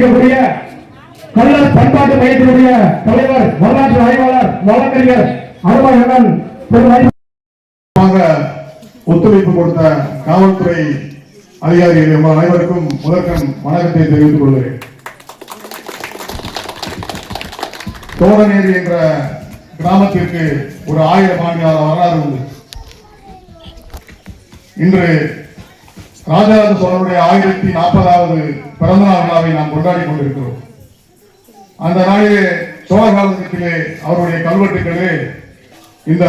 இருக்கக்கூடிய கல்லர் பண்பாட்டு மையத்தினுடைய தலைவர் வரலாற்று ஆய்வாளர் வழக்கறிஞர் அருமகன் ஒத்துழைப்பு கொடுத்த காவல்துறை அதிகாரிகள் எம் அனைவருக்கும் முதற்கண் வணக்கத்தை தெரிவித்துக் கொள்கிறேன். தோடநேரி என்ற கிராமத்திற்கு ஒரு ஆயிரம் ஆண்டு கால வரலாறு உண்டு. இன்று ராஜராஜ சோழனுடைய ஆயிரத்தி நாற்பதாவது பிறந்தநாள் விழாவை நாம் கொண்டாடி கொண்டிருக்கிறோம். அந்த நாளிலே சோழகாலத்திலே அவருடைய கல்வெட்டுகளே இந்த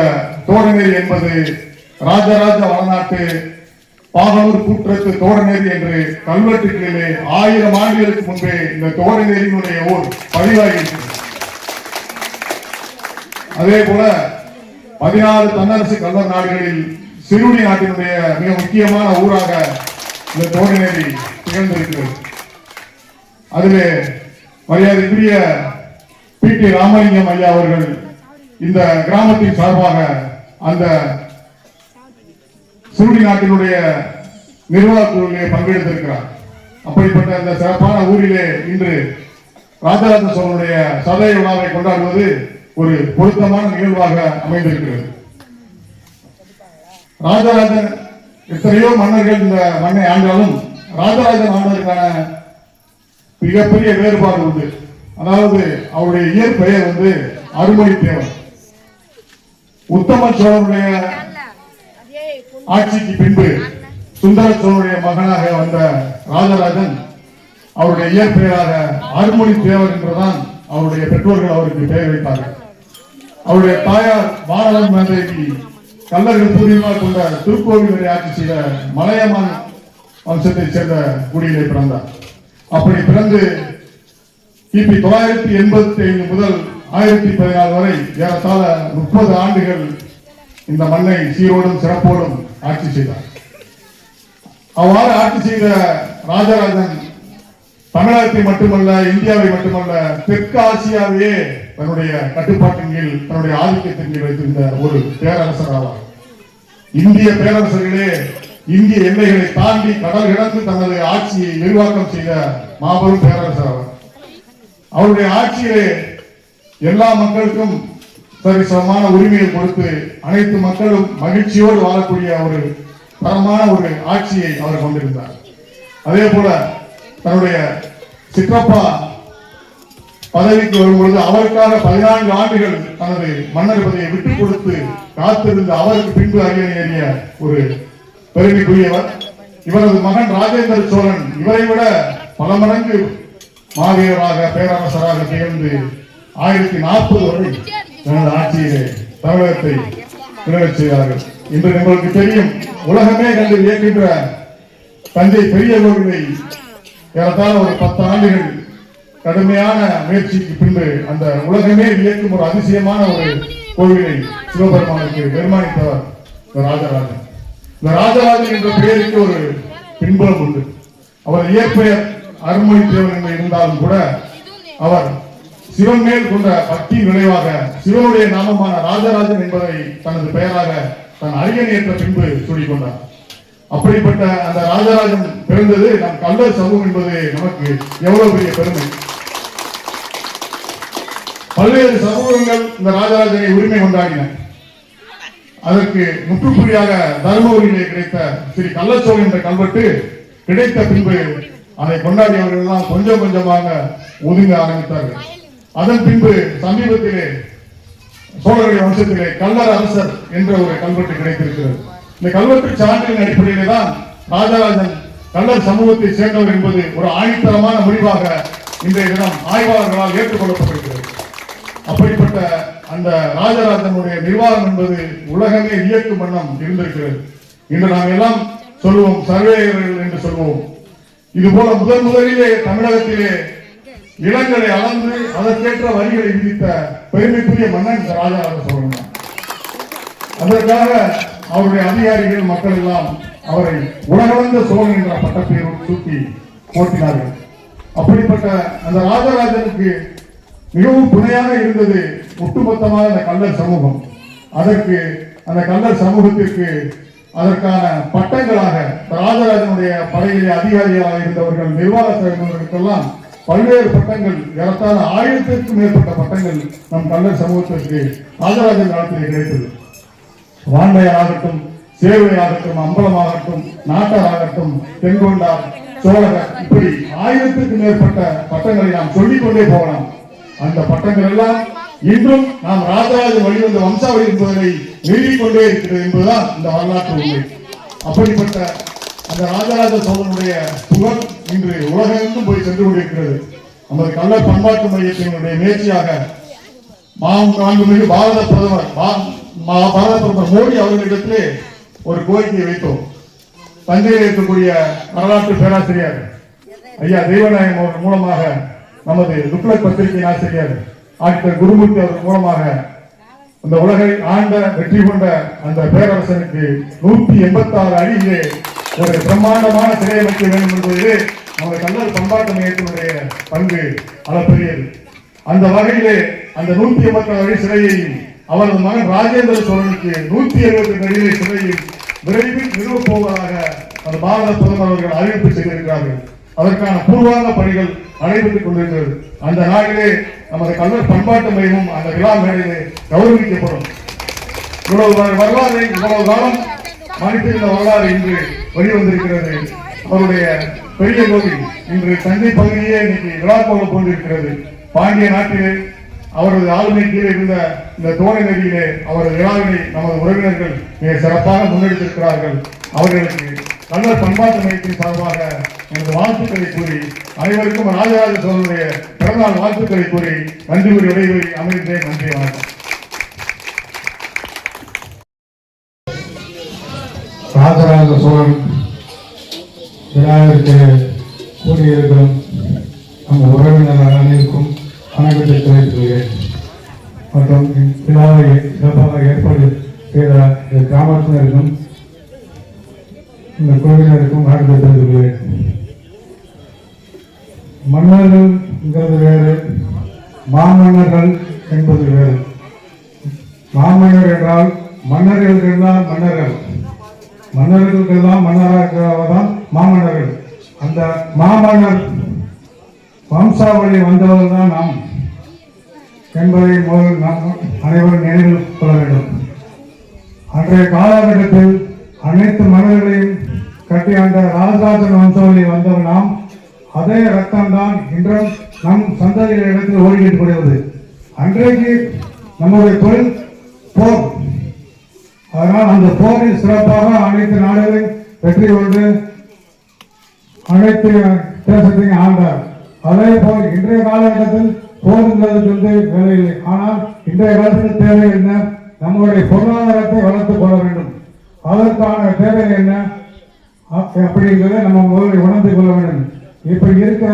தோடநேரி என்பது ராஜராஜ வளநாட்டு பாகலூர் கூற்றத்து தோடநேரி என்று கல்வெட்டுகளிலே ஆயிரம் ஆண்டுகளுக்கு முன்பே இந்த தோடநேரியினுடைய ஊர் பதிவாகியிருக்கிறது அதே போல பதினாறு தன்னரசு கல்வர் நாடுகளில் சிறுடி நாட்டினுடைய மிக முக்கியமான ஊராக இந்த தோடநேரி திகழ்ந்திருக்கிறது அதிலே மரியாதைக்குரிய பி டி ராமலிங்கம் ஐயா அவர்கள் இந்த கிராமத்தின் சார்பாக அந்த சுருடி நாட்டினுடைய நிர்வாக குழுவிலே பங்கெடுத்திருக்கிறார். அப்படிப்பட்ட அந்த சிறப்பான ஊரிலே இன்று ராஜராஜ சோழனுடைய சதய விழாவை கொண்டாடுவது ஒரு பொருத்தமான நிகழ்வாக அமைந்திருக்கிறது. ராஜராஜன் எத்தனையோ மன்னர்கள் இந்த மண்ணை ஆண்டாலும் ராஜராஜன் ஆண்டதற்கான மிகப்பெரிய வேறுபாடு உண்டு. அதாவது அவருடைய இயற்பெயர் வந்து அருமொழி தேவன் உத்தம சோழனுடைய ஆட்சிக்கு பின்பு சுந்தர சோழனுடைய மகனாக வந்த ராஜராஜன் அவருடைய இயற்பெயராக அருமொழி தேவர் என்றுதான் அவருடைய பெற்றோர்கள் அவருக்கு பெயர் வைத்தார்கள். அவருடைய தாயார் பாரதம் மந்திரி கல்லர்கள் பூர்வீகமாக கொண்ட திருக்கோவில் வரை ஆட்சி செய்த மலையமான் வம்சத்தைச் சேர்ந்த குடியிலே பிறந்தார். அப்படி பிறந்து கிபி தொள்ளாயிரத்தி எண்பத்தி ஐந்து முதல் ஆயிரத்தி பதினாலு வரை ஏறத்தாழ முப்பது ஆண்டுகள் இந்த மண்ணை சீரோடும் சிறப்போடும் ஆட்சி செய்தார். அவ்வாறு ஆட்சி செய்த ராஜராஜன் தமிழகத்தை மட்டுமல்ல இந்தியாவை மட்டுமல்ல தெற்கு ஆசியாவையே தன்னுடைய கட்டுப்பாட்டின் கீழ் தன்னுடைய ஆதிக்கத்தின் கீழ் வைத்திருந்த ஒரு பேரரசர் ஆவார். இந்திய பேரரசர்களே இந்திய எல்லைகளை தாண்டி கடல் கிடந்து தனது ஆட்சியை நிர்வாகம் செய்த மாபெரும் பேரரசர் அவர். அவருடைய ஆட்சியிலே எல்லா மக்களுக்கும் சரிசமமான உரிமையை கொடுத்து அனைத்து மக்களும் மகிழ்ச்சியோடு வாழக்கூடிய ஒரு தரமான ஒரு ஆட்சியை அவர் கொண்டிருந்தார். அதே போல தன்னுடைய சிற்றப்பா பதவிக்கு வரும்பொழுது அவருக்காக பதினான்கு ஆண்டுகள் தனது மன்னர் பதவியை விட்டுக் கொடுத்து காத்திருந்த அவருக்கு பின்பு அரியணை ஏறிய ஒரு பெருமைக்குரியவர். இவரது மகன் ராஜேந்திர சோழன். இவரை விட பல மடங்கு மாவீரராக பேரரசராக திகழ்ந்து ஆயிரத்தி நாற்பது வரை தனது ஆட்சியிலே தமிழகத்தை நிறைவேற்ற செய்தார்கள். இன்று உங்களுக்கு தெரியும் உலகமே கண்டு இயக்கின்ற தஞ்சை பெரிய கோவிலை ஏறத்தாழ ஒரு பத்து ஆண்டுகள் கடுமையான முயற்சிக்கு பின்பு அந்த உலகமே வியக்கும் ஒரு அதிசயமான ஒரு கோவிலை சிவபெருமானுக்கு நிர்மாணித்தவர் இந்த ராஜராஜன். இந்த ராஜராஜன் என்ற பெயருக்கு ஒரு பின்புலம் உண்டு. அவர் இயற்பெயர் அருண்மொழி தேவன் என்று இருந்தாலும் கூட அவர் சிவன் மேல் கொண்ட பக்தி விளைவாக சிவனுடைய நாமமான ராஜராஜன் என்பதை தனது பெயராக தன் அரியணையேற்ற பின்பு சூடிக்கொண்டார் அப்படிப்பட்ட அந்த ராஜராஜன் பிறந்தது நம் கல்லர் சமூகம் என்பது நமக்கு எவ்வளவு பெரிய பெருமை. பல்வேறு சமூகங்கள் இந்த ராஜராஜனை உரிமை கொண்டாடின. அதற்கு முற்றுப்புள்ளியாக தருமபுரியிலே கிடைத்த ஸ்ரீ கள்ளச்சோல் என்ற கல்வெட்டு கிடைத்த பின்பு அதை கொண்டாடியவர்கள் எல்லாம் கொஞ்சம் கொஞ்சமாக ஒதுங்க ஆரம்பித்தார்கள். அதன் பின்பு சமீபத்திலே சோழருடைய வம்சத்திலே கல்லர் அரசர் என்ற ஒரு கல்வெட்டு கிடைத்திருக்கிறது. இந்த கல்வெட்டு சான்றின் அடிப்படையிலே தான் ராஜராஜன் கல்லர் சமூகத்தை சேர்ந்தவர் என்பது ஒரு ஆணித்தரமான முடிவாக இன்றைய தினம் ஆய்வாளர்களால் ஏற்றுக்கொள்ளப்பட்டிருக்கிறது. அப்படிப்பட்ட அந்த ராஜராஜனுடைய நிர்வாகம் என்பது உலகமே இயக்கும் வண்ணம் இருந்திருக்கிறது. இன்று நாம் எல்லாம் சொல்லுவோம் சர்வேயர்கள் என்று சொல்வோம். இது போல முதன் முதலிலே தமிழகத்திலே இளங்களை அளந்து அதற்கேற்ற வரிகளை விதித்த பெருமைக்குரிய மன்னன் இந்த ராஜராஜ சோழன் அதற்காக அவருடைய அதிகாரிகள் மக்கள் எல்லாம் அவரை உலகளந்த சோழன் என்ற பட்டப்பெயரோடு சூட்டி போட்டினார்கள் அப்படிப்பட்ட அந்த ராஜராஜனுக்கு மிகவும் துணையாக இருந்தது ஒட்டுமொத்தமாக அந்த கல்லர் சமூகம். அதற்கு அந்த கல்லர் சமூகத்திற்கு அதற்கான பட்டங்களாக ராஜராஜனுடைய படையிலே அதிகாரிகளாக இருந்தவர்கள் நிர்வாக பல்வேறு பட்டங்கள் ஏறத்தாழ ஆயிரத்திற்கும் மேற்பட்ட பட்டங்கள் நம் கல்லர் சமூகத்திற்கு ராஜராஜன் காலத்திலே கிடைத்தது. வாண்டையாகட்டும் சேவையாகட்டும் அம்பலமாகட்டும் நாட்டாராகட்டும் தென்கொண்டார் சோழகர் இப்படி ஆயிரத்துக்கு மேற்பட்ட பட்டங்களை நாம் சொல்லிக்கொண்டே போகலாம். அந்த பட்டங்கள் எல்லாம் இன்றும் நாம் ராஜராஜ வழிவந்த வம்சாவளி என்பதை நிறுவிக் கொண்டே இருக்கிறது என்பதுதான் இந்த வரலாற்று உண்மை. அப்படிப்பட்ட அந்த ராஜராஜ சோழனுடைய புகழ் இன்று உலகெங்கும் போய் சென்று கொண்டிருக்கிறது. நமது கள்ள பண்பாட்டு மையத்தினுடைய முயற்சியாக மாம் மாண்புமிகு பாரத பிரதமர் மா- பாரத பிரதமர் மோடி அவர்களிடத்திலே ஒரு கோரிக்கையை வைத்தோம். தஞ்சையில் இருக்கக்கூடிய வரலாற்று பேராசிரியர் ஐயா தெய்வநாயகம் அவர்கள் மூலமாக நமது துக்ளக் பத்திரிகையின் ஆசிரியர் ஆக்டர் குருமூர்த்தி அவர்கள் மூலமாக இந்த உலகை ஆண்ட வெற்றி கொண்ட அந்த பேரரசனுக்கு நூத்தி எண்பத்தி ஆறு அடியிலே ஒரு பிரம்மாண்டமான சிலை அமைக்க வேண்டும் என்பது நமது கல்லர் பண்பாட்டு மையத்தினுடைய பங்கு அளப்பெரியது. அந்த வகையிலே அந்த நூத்தி எண்பத்தி ஆறு அடி சிலையை அவரது மகன் ராஜேந்திர சோழனுக்கு நூத்தி எழுபத்தி ரெண்டு அடியிலே சிலையில் விரைவில் நிறுவப் போவதாக அந்த பாரத பிரதமர் அவர்கள் அறிவிப்பு செய்திருக்கிறார்கள். அதற்கான பூர்வாங்க பணிகள் நடைபெற்றுக் கொண்டிருக்கிறது. அந்த நாளிலே நமது கல்லர் பண்பாட்டு மையமும் அந்த விழா மேடையிலே கௌரவிக்கப்படும். இவ்வளவு வரலாறு இவ்வளவு காலம் மனிதர்ந்த வரலாறு இன்று வெளிவந்திருக்கிறது. அவருடைய பெரிய கோவில் இன்று தஞ்சை பகுதியே இன்னைக்கு விழா போல கொண்டிருக்கிறது பாண்டிய நாட்டிலே அவரது ஆளுமை கீழே இருந்த இந்த தோணை நதியிலே அவரது விழாவினை நமது உறவினர்கள் மிக சிறப்பாக முன்னெடுத்திருக்கிறார்கள். அவர்களுக்கு நல்ல பண்பாட்டு மையத்தின் சார்பாக எனது வாழ்த்துக்களை கூறி அனைவருக்கும் ராஜராஜ சோழனுடைய பிறந்தநாள் வாழ்த்துக்களை கூறி நன்றி கூறி விடைபெறி அமைந்தேன் நன்றி வணக்கம். ராஜராஜ சோழன் விநாயகருக்கு கூடியிருக்கிறோம் நம் உறவினர் அனைவருக்கும் வணக்கத்தை தெரிவித்துள்ளேன் மற்றும் விழாவை சிறப்பாக ஏற்பாடு செய்த கிராமத்தினருக்கும் இந்த கோவிலருக்கும் வணக்கத்தை மன்னர்கள் மன்னர்கள்ங்கிறது வேறு மாமன்னர்கள் என்பது வேறு. மாமன்னர் என்றால் மன்னர்கள் மன்னர்கள். மன்னர்களுக்கெல்லாம் மன்னராக தான் மாமன்னர்கள். அந்த மாமன்னர் வம்சாவளி வந்தவர்கள் தான் நாம் என்பதை முதல் நாம் அனைவரும் நினைவில் கொள்ள வேண்டும். அன்றைய காலகட்டத்தில் அனைத்து மன்னர்களையும் கட்டி அந்த ராஜராஜன் வம்சாவளி வந்தவர் நாம் அதே ரத்தம் தான் இன்றும் நம் சந்ததியின் இடத்தில் ஓடிக்கிட்டு கூடியது அன்றைக்கு நம்முடைய தொழில் போர். அதனால் அந்த போரில் சிறப்பாக அனைத்து நாடுகளையும் வெற்றி கொண்டு அனைத்து தேசத்தையும் ஆண்டார். அதே போல் இன்றைய காலகட்டத்தில் போருங்கிறது சொல்லி வேலையில்லை ஆனால் இன்றைய காலத்தில் தேவை என்ன? நம்முடைய பொருளாதாரத்தை வளர்த்துக் கொள்ள வேண்டும். அதற்கான தேவை என்ன? அப்படிங்கிறத நம்ம முதலில் உணர்ந்து கொள்ள வேண்டும். இப்படி இருக்கிற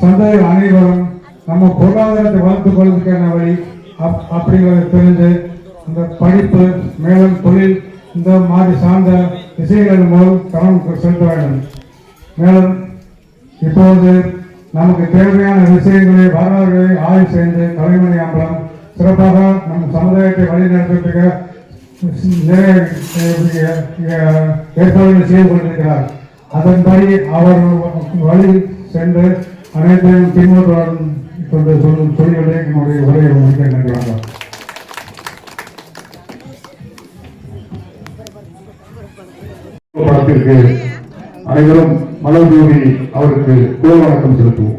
சந்தை அனைவரும் நம்ம பொருளாதாரத்தை வளர்த்துக் கொள்வதற்கான வழி அப்- அப்படிங்கிறத தெரிஞ்சு இந்த படிப்பு மேலும் தொழில் இந்த மாதிரி சார்ந்த விஷயங்கள் மூலம் கவனம் செலுத்த வேண்டும். மேலும் இப்போது நமக்கு தேவையான விஷயங்களை வரலாறுகளை ஆய்வு செய்து கலைமணி அம்பலம் சிறப்பாக நம் சமுதாயத்தை வழிநடத்துவதற்கு ஏற்பாடுகள் செய்து கொண்டிருக்கிறார் அதன்படி அவர் வழி சென்று அனைத்தையும் பின்பற்றுவார் கொண்டு சொல்லும் சொல்லிகளை என்னுடைய உரையை முடிக்க நன்றி படத்திற்கு அனைவரும் மலர் தூவி அவருக்கு குழு வணக்கம் செலுத்துவோம்.